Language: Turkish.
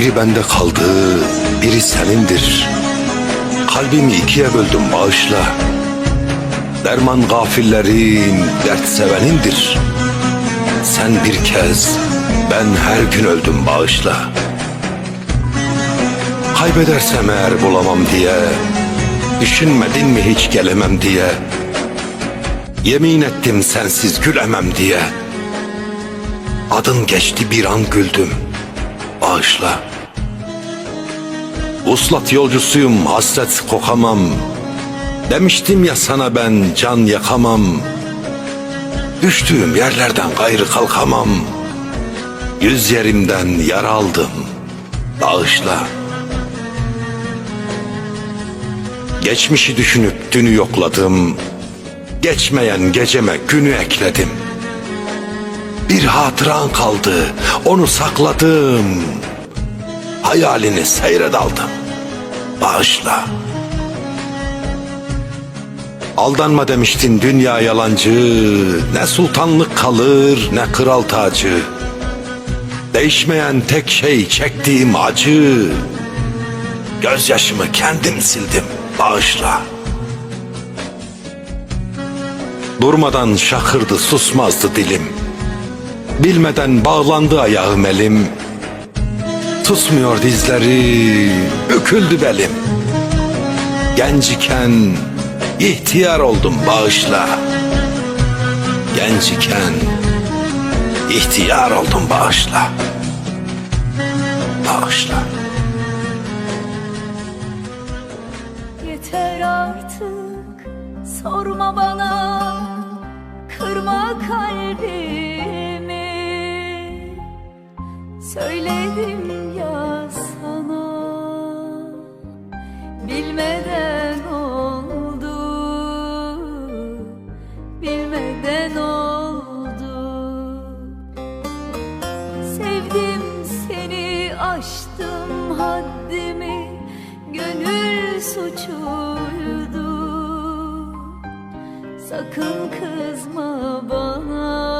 Biri bende kaldı, biri senindir. Kalbimi ikiye böldüm bağışla. Derman gafillerin, dert sevenindir. Sen bir kez, ben her gün öldüm bağışla. Kaybedersem eğer bulamam diye, düşünmedin mi hiç gelemem diye. Yemin ettim sensiz gülemem diye. Adın geçti bir an güldüm. Bağışla. Uslat yolcusuyum hasret kokamam. Demiştim ya sana ben can yakamam. Düştüğüm yerlerden gayrı kalkamam. Yüz yerimden yara aldım. Bağışla. Geçmişi düşünüp dünü yokladım. Geçmeyen geceme günü ekledim. Bir hatıran kaldı, onu sakladım. Hayalini seyre daldım. Bağışla. Aldanma demiştin dünya yalancı, ne sultanlık kalır ne kral tacı. Değişmeyen tek şey çektiğim acı. Gözyaşımı kendim sildim, bağışla. Durmadan şakırdı susmazdı dilim. Bilmeden bağlandı ayağım elim. Tutmuyor dizleri, büküldü belim. Genç iken ihtiyar oldum bağışla. Genç iken ihtiyar oldum bağışla. Bağışla. Yeter artık sorma bana Kırma kalbimi Söyledim ya sana. Bilmeden oldu. Bilmeden oldu. Sevdim seni aştım haddimi. Gönül suçuydu. Sakın kızma bana